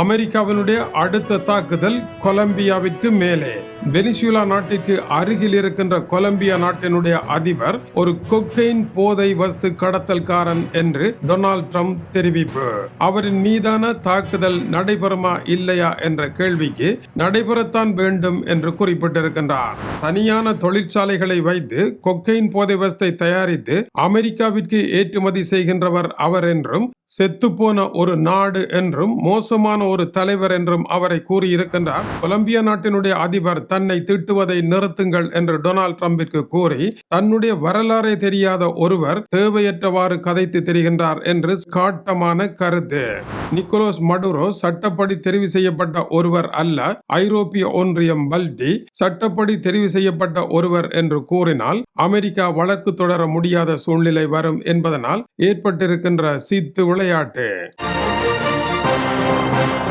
அமெரிக்காவினுடைய அடுத்த தாக்குதல் கொலம்பியாவிற்கு மேலே. வெனிசுலா நாட்டிற்கு அருகில் இருக்கின்ற கொலம்பியா நாட்டினுடைய அதிபர் ஒரு கொக்கைன் போதை வஸ்து கடத்தல்காரன் என்று டொனால்ட் ட்ரம்ப் தெரிவிப்பு. அவரின் மீதான தாக்குதல் நடைபெறுமா இல்லையா என்ற கேள்விக்கு நடைபெறத்தான் வேண்டும் என்று குறிப்பிட்டிருக்கின்றார். தனியான தொழிற்சாலைகளை வைத்து கொக்கைன் போதை வஸ்தை தயாரித்து அமெரிக்காவிற்கு ஏற்றுமதி செய்கின்றவர் அவர் என்றும் செத்துப்போன ஒரு நாடு என்றும் மோசமான ஒரு தலைவர் என்றும் அவரை கூறியிருக்கின்றார். கொலம்பியா நாட்டினுடைய அதிபர் தன்னை திட்டுவதை நிறுத்துங்கள் என்று டொனால்ட் ட்ரம்பிற்கு கூறி தன்னுடைய வரலாறே தெரியாத ஒருவர் தேவையற்றவாறு கதைத்து தெரிகின்றார் என்று காட்டமான கருத்து. நிக்கோலோஸ் மடுரோ சட்டப்படி தெரிவு செய்யப்பட்ட ஒருவர் அல்ல ஐரோப்பிய ஒன்றியம் பல்டி சட்டப்படி தெரிவு செய்யப்பட்ட ஒருவர் என்று கூறினால் அமெரிக்கா வழக்கு தொடர முடியாத சூழ்நிலை வரும் என்பதனால் ஏற்பட்டிருக்கின்ற சித்து விளையாட்டு. Thank you.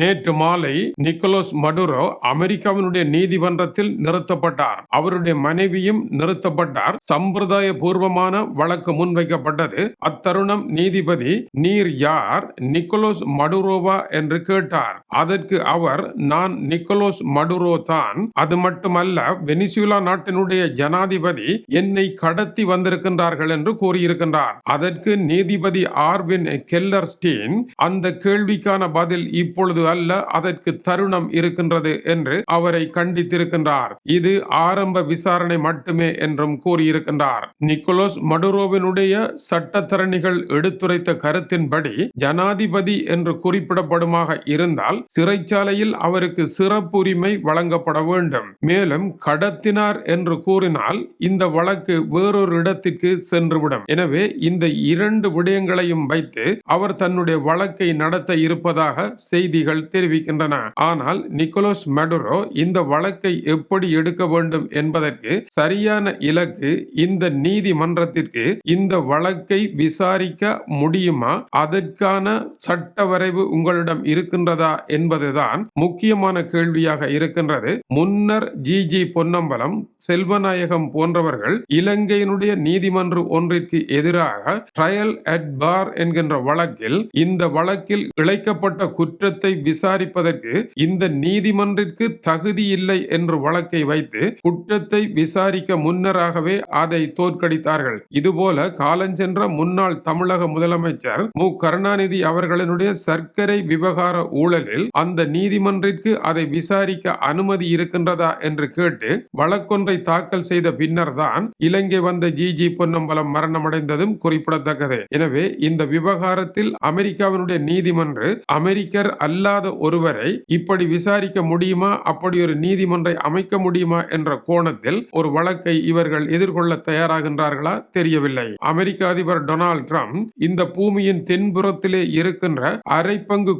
நேற்று மாலை நிக்கோலஸ் மடுரோ அமெரிக்காவினுடைய நீதிமன்றத்தில் நிறுத்தப்பட்டார். அவருடைய மனைவியும் நிறுத்தப்பட்டார். சம்பிரதாய பூர்வமான வழக்கு முன்வைக்கப்பட்டது. அத்தருணம் நீதிபதி நீர் யார் நிக்கோலஸ் மடுரோவா என்று கேட்டார். அதற்கு அவர் நான் நிக்கோலஸ் மடுரோ தான். அது மட்டுமல்ல வெனிசுலா நாட்டினுடைய ஜனாதிபதி என்னை கடத்தி வந்திருக்கின்றார்கள் என்று கூறியிருக்கின்றார். அதற்கு நீதிபதி ஆர்வின் கெல்லர்ஸ்டீன் அந்த கேள்விக்கான பதில் இப்பொழுது அல்ல அதற்கு தருணம் இருக்கின்றது என்று அவரை கண்டித்திருக்கின்றார். இது ஆரம்ப விசாரணை மட்டுமே என்றும் கூறியிருக்கின்றார். நிக்கோலஸ் மடுரோவினுடைய சட்டத்தரணிகள் எடுத்துரைத்த கருத்தின்படி ஜனாதிபதி என்று குறிப்பிடப்படுமாக இருந்தால் சிறைச்சாலையில் அவருக்கு சிறப்புரிமை வழங்கப்பட வேண்டும். மேலும் கடத்தினார் என்று கூறினால் இந்த வழக்கு வேறொரு இடத்திற்கு சென்றுவிடும். எனவே இந்த இரண்டு விடயங்களையும் வைத்து அவர் தன்னுடைய வழக்கை நடத்த இருப்பதாக செய்திகள் தெரிவிக்கின்றன. ஆனால் நிக்கோலஸ் மெடுரோ இந்த வழக்கை எப்படி எடுக்க வேண்டும் என்பதற்கு சரியான இலக்கு இந்த நீதிமன்றத்திற்கு இந்த வழக்கை விசாரிக்க முடியுமா? அதற்கான சட்ட வரைவு உங்களிடம் இருக்கின்றதா என்பதுதான் முக்கியமான கேள்வியாக இருக்கின்றது. முன்னர் ஜி. ஜி. பொன்னம்பலம் செல்வநாயகம் போன்றவர்கள் இலங்கையினுடைய நீதிமன்ற ஒன்றிற்கு எதிராக ட்ரையல் அட் பார் என்கின்ற வழக்கில் இந்த வழக்கில் இழைக்கப்பட்ட குற்றத்தை விசாரிப்பதற்கு இந்த நீதிமன்றிற்கு தகுதி இல்லை என்று வழக்கை வைத்து குற்றத்தை விசாரிக்க முன்னராகவே அதை தோற்கடித்தார்கள். இதுபோல காலஞ்சென்ற முன்னாள் தமிழக முதலமைச்சர் மு. கருணாநிதி அவர்களினுடைய சர்க்கரை விவகார ஊழலில் அந்த நீதிமன்றிற்கு அதை விசாரிக்க அனுமதி இருக்கின்றதா என்று கேட்டு வழக்கொன்றை தாக்கல் செய்த பின்னர் தான் இலங்கை வந்த ஜி. ஜி. பொன்னம்பலம் மரணமடைந்ததும் குறிப்பிடத்தக்கது. எனவே இந்த விவகாரத்தில் அமெரிக்காவினுடைய நீதிமன்று அமெரிக்கர் அல்ல இல்லாத ஒருவரை இப்படி விசாரிக்க முடியுமா? அப்படி ஒரு நீதிமன்றை அமைக்க முடியுமா? என்ற கோணத்தில் ஒரு வழக்கை இவர்கள் எதிர்கொள்ள தயாராகின்றார்களா? தெரியவில்லை. அமெரிக்க அதிபர் டொனால்ட் ட்ரம்ப் இந்த பூமியின் தென்புறத்திலே இருக்கின்ற அரை பங்கு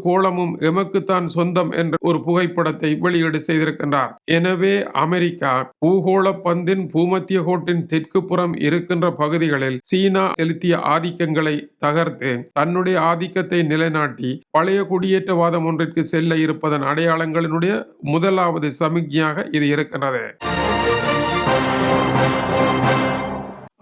எமக்குத்தான் சொந்தம் என்ற ஒரு புகைப்படத்தை வெளியீடு செய்திருக்கின்றார். எனவே அமெரிக்கா பூகோள பந்தின் பூமத்திய கோட்டின் தெற்கு புறம் இருக்கின்ற பகுதிகளில் சீனா செலுத்திய ஆதிக்கங்களை தகர்த்து தன்னுடைய ஆதிக்கத்தை நிலைநாட்டி பழைய குடியேற்றவாதம் ஒன்று ஒன்றிற்கு செல்ல இருப்பதன் அடையாளங்களினுடைய முதலாவது சமிக்ஞையாக இது இருக்கின்றது.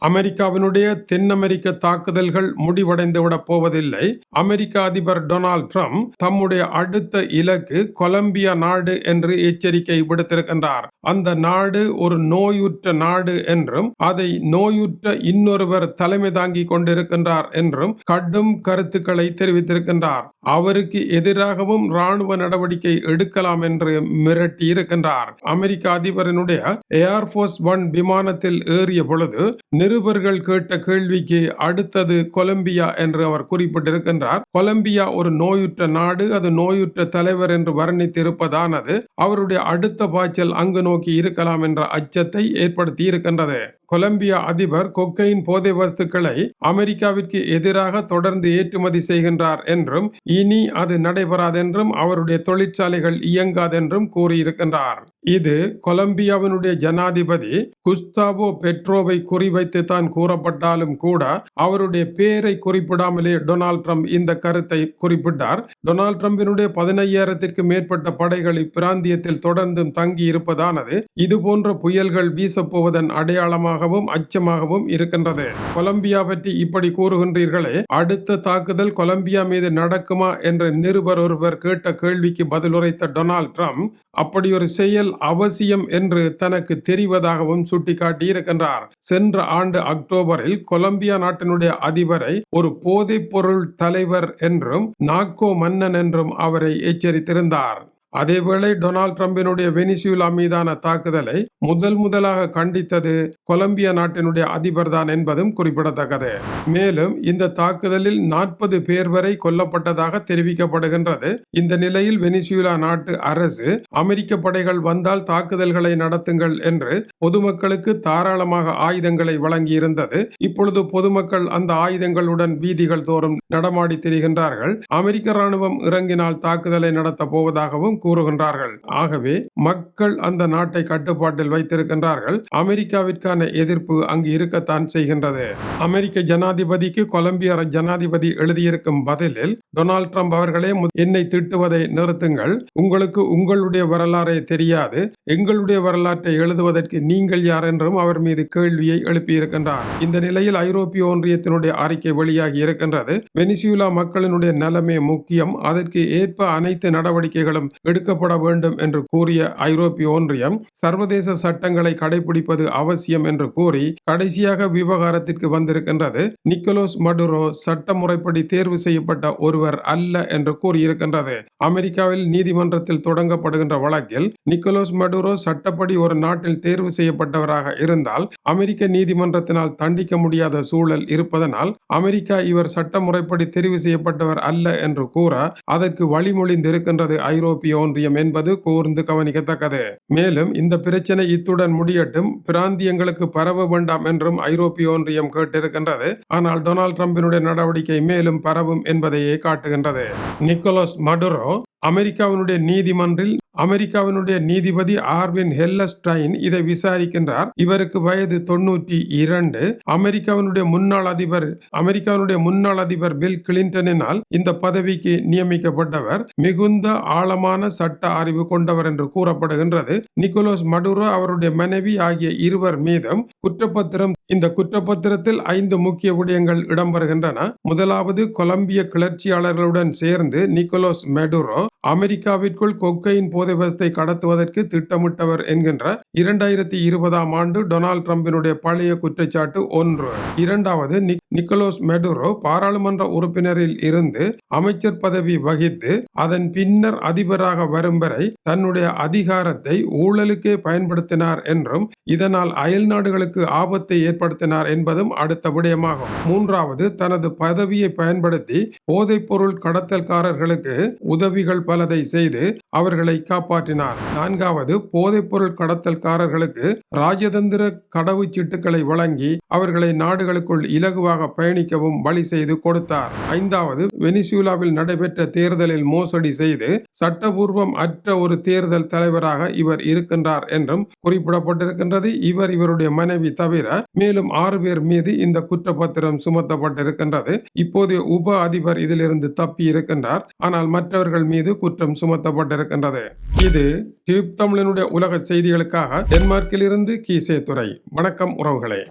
அமெரிக்காவினுடைய தென் அமெரிக்க தாக்குதல்கள் முடிவடைந்து விட போவதில்லை. அமெரிக்க அதிபர் டொனால்ட் ட்ரம்ப் தம்முடைய அடுத்த இலக்கு கொலம்பியா நாடு என்று எச்சரிக்கை விடுத்திருக்கின்றார். அந்த நாடு ஒரு நோயுற்ற நாடு என்றும் அதை நோயுற்ற இன்னொருவர் தலைமை தாங்கிக் கொண்டிருக்கின்றார் என்றும் கடும் கருத்துக்களை தெரிவித்திருக்கின்றார். அவருக்கு எதிராகவும் ராணுவ நடவடிக்கை எடுக்கலாம் என்று மிரட்டி இருக்கின்றார் அமெரிக்க அதிபரினுடைய ஏர்போர்ஸ் ஒன் விமானத்தில் ஏறிய பொழுது நிருபர்கள் கேட்ட கேள்விக்கு அடுத்தது கொலம்பியா என்று அவர் குறிப்பிட்டிருக்கின்றார். கொலம்பியா ஒரு நோயுற்ற நாடு அது நோயுற்ற தலைவர் என்று வர்ணித்திருப்பதானது அவருடைய அடுத்த பாய்ச்சல் அங்கு நோக்கி இருக்கலாம் என்ற அச்சத்தை ஏற்படுத்தி இருக்கின்றது கொலம்பியா அதிபர் கொக்கையின் போதை வஸ்துக்களை அமெரிக்காவிற்கு எதிராக தொடர்ந்து ஏற்றுமதி செய்கின்றார் என்றும் இனி அது நடைபெறாதென்றும் அவருடைய தொழிற்சாலைகள் இயங்காதென்றும் கூறியிருக்கின்றார். இது கொலம்பியாவினுடைய ஜனாதிபதி குஸ்தாவோ பெட்ரோவை குறிவைத்து தான் கூறப்பட்டாலும் கூட அவருடைய பெயரை குறிப்பிடாமலே டொனால்ட் ட்ரம்ப் இந்த கருத்தை குறிப்பிட்டார். டொனால்ட் ட்ரம்பினுடைய பதினையாயிரத்திற்கு மேற்பட்ட படைகள் இப்பிராந்தியத்தில் தொடர்ந்தும் தங்கி இருப்பதானது இது போன்ற புயல்கள் வீசப்போவதன் அடையாளமாக பயமாகவும் அச்சமாகவும் இருக்கின்றது. கொலம்பியா பற்றி இப்படி கூறுகின்றீர்களே அடுத்த தாக்குதல் கொலம்பியா மீது நடக்குமா என்று நிருபர் ஒருவர் கேட்ட கேள்விக்கு பதிலுரைத்த டொனால்ட் ட்ரம்ப் அப்படி ஒரு செயல் அவசியம் என்று தனக்கு தெரிவதாகவும் சுட்டிக்காட்டியிருக்கின்றார். சென்ற ஆண்டு அக்டோபரில் கொலம்பியா நாட்டினுடைய அதிபரை ஒரு போதைப் பொருள் தலைவர் என்றும் நாக்கோ மன்னன் என்றும் அவரை எச்சரித்திருந்தார். அதேவேளை டொனால்ட் டிரம்பினுடைய வெனிசுலா மீதான தாக்குதலை முதல் முதலாக கண்டித்தது கொலம்பிய நாட்டினுடைய அதிபர் தான் என்பதும் குறிப்பிடத்தக்கது. மேலும் இந்த தாக்குதலில் நாற்பது பேர் வரை கொல்லப்பட்டதாக தெரிவிக்கப்படுகின்றது. இந்த நிலையில் வெனிசுலா நாட்டு அரசு அமெரிக்க படைகள் வந்தால் தாக்குதல்களை நடத்துங்கள் என்று பொதுமக்களுக்கு தாராளமாக ஆயுதங்களை வழங்கியிருந்தது. இப்பொழுது பொதுமக்கள் அந்த ஆயுதங்களுடன் வீதிகள் தோறும் நடமாடி திரிகின்றார்கள். அமெரிக்க ராணுவம் இறங்கினால் தாக்குதலை நடத்த போவதாகவும் கூறுகின்றார்கள். ஆகவே மக்கள் அந்த நாட்டை கட்டுப்பாட்டில் வைத்திருக்கின்றார்கள். அமெரிக்காவிற்கான எதிர்ப்பு அங்கு இருக்கத்தான் செய்கின்றது. அமெரிக்க ஜனாதிபதிக்கு கொலம்பிய ஜனாதிபதி எழுதியிருக்கும் பதிலில் டொனால்ட் ட்ரம்ப் அவர்களே என்னை திட்டுவதை நிறுத்துங்கள். உங்களுக்கு உங்களுடைய வரலாறை தெரியாது. எங்களுடைய வரலாற்றை எழுதுவதற்கு நீங்கள் யார் என்றும் அவர் மீது கேள்வியை எழுப்பியிருக்கின்றார். இந்த நிலையில் ஐரோப்பிய ஒன்றியத்தினுடைய அறிக்கை வெளியாகி இருக்கின்றது. வெனிசுலா மக்களினுடைய நலமே முக்கியம். அதற்கு ஏற்ப அனைத்து நடவடிக்கைகளும் எடுக்கப்பட வேண்டும் என்று கூறிய ஐரோப்பிய ஒன்றியம் சர்வதேச சட்டங்களை கடைபிடிப்பது அவசியம் என்று கூறி கடைசியாக விவகாரத்திற்கு வந்திருக்கின்றது. நிக்கோலோஸ் மடுரோ சட்ட முறைப்படி தேர்வு செய்யப்பட்ட ஒருவர் அல்ல என்று கூறியிருக்கின்றது. அமெரிக்காவில் நீதிமன்றத்தில் தொடங்கப்படுகின்ற வழக்கில் நிக்கோலோஸ் மடுரோ சட்டப்படி ஒரு நாட்டில் தேர்வு செய்யப்பட்டவராக இருந்தால் அமெரிக்க நீதிமன்றத்தினால் தண்டிக்க முடியாத சூழல் இருப்பதனால் அமெரிக்கா இவர் சட்ட முறைப்படி தெரிவு செய்யப்பட்டவர் அல்ல என்று கூற அதற்கு வழிமொழிந்திருக்கின்றது ஐரோப்பிய ஒன்றியம் என்பது கூர்ந்து கவனிக்கத்தக்கது. மேலும் இந்த பிரச்சனை இத்துடன் முடியட்டும் பிராந்தியங்களுக்கு பரவ வேண்டாம் என்றும் ஐரோப்பிய ஒன்றியம் கேட்டிருக்கின்றது. ஆனால் டொனால்ட் ட்ரம்பினுடைய நடவடிக்கை மேலும் பரவும் என்பதையே காட்டுகின்றது. நிக்கோலஸ் மடுரோ அமெரிக்காவினுடைய நீதிமன்றில் அமெரிக்காவினுடைய நீதிபதி ஆர்வின் ஹெல்லஸ்டைன் இதை விசாரிக்கின்றார். இவருக்கு வயது தொண்ணூற்றி இரண்டு. அமெரிக்காவினுடைய முன்னாள் அதிபர் அமெரிக்காவினுடைய முன்னாள் அதிபர் பில் கிளின்டனினால் இந்த பதவிக்கு நியமிக்கப்பட்டவர். மிகுந்த ஆழமான சட்ட அறிவு கொண்டவர் என்று கூறப்படுகின்றது. நிக்கோலோஸ் மடுரோ அவருடைய மனைவி ஆகிய இருவர் மீதும் குற்றப்பத்திரம் இந்த குற்றப்பத்திரத்தில் ஐந்து முக்கிய விடயங்கள் இடம்பெறுகின்றன. முதலாவது கொலம்பிய கிளர்ச்சியாளர்களுடன் சேர்ந்து நிக்கோலோஸ் மெடுரோ அமெரிக்காவிற்குள் கொக்கையின் போதை வசத்தை கடத்துவதற்கு திட்டமிட்டவர் என்கின்ற இரண்டாயிரத்தி இருபதாம் ஆண்டு டொனால்ட் ட்ரம்பினுடைய பழைய குற்றச்சாட்டு ஒன்று. இரண்டாவது நிக்கோலோஸ் மெடுரோ பாராளுமன்ற உறுப்பினரில் இருந்து அமைச்சர் பதவி வகித்து அதன் பின்னர் அதிபராக வரும் வரை தன்னுடைய அதிகாரத்தை ஊழலுக்கே பயன்படுத்தினார் என்றும் இதனால் அயல் நாடுகளுக்கு ஆபத்தை ஏற்படுத்தினார் என்பதும் அடுத்த விடயமாகும். மூன்றாவது தனது பதவியை பயன்படுத்தி போதைப்பொருள் கடத்தல்காரர்களுக்கு உதவிகள் பலதை செய்து அவர்களை காப்பாற்றினார். நான்காவது போதைப்பொருள் கடத்தல்காரர்களுக்கு ராஜதந்திர கடவுச்சீட்டுகளை வழங்கி அவர்களை நாடுகளுக்குள் இலகுவாக பயணிக்கவும் வழி செய்து கொடுத்தார். ஐந்தாவது வெனிசுலாவில் நடைபெற்ற தேர்தலில் மோசடி செய்து சட்டபூர்வம் அற்ற ஒரு தேர்தல் தலைவராக இவர் இருக்கின்றார் என்றும் குறிப்பிடப்பட்டிருக்கின்றது. இவர் இவருடைய மனைவி தவிர மேலும் ஆறு பேர் மீது இந்த குற்றப்பத்திரம் சுமத்தப்பட்டிருக்கின்றது. இப்போதைய உப அதிபர் இதிலிருந்து தப்பி இருக்கின்றார் ஆனால் மற்றவர்கள் மீது குற்றம் சுமத்தப்பட்டிருக்கின்றது. இது டியூப் தமிழனுடைய உலக செய்திகளுக்காக டென்மார்க்கிலிருந்து கீசே துறை வணக்கம் உறவுகளே.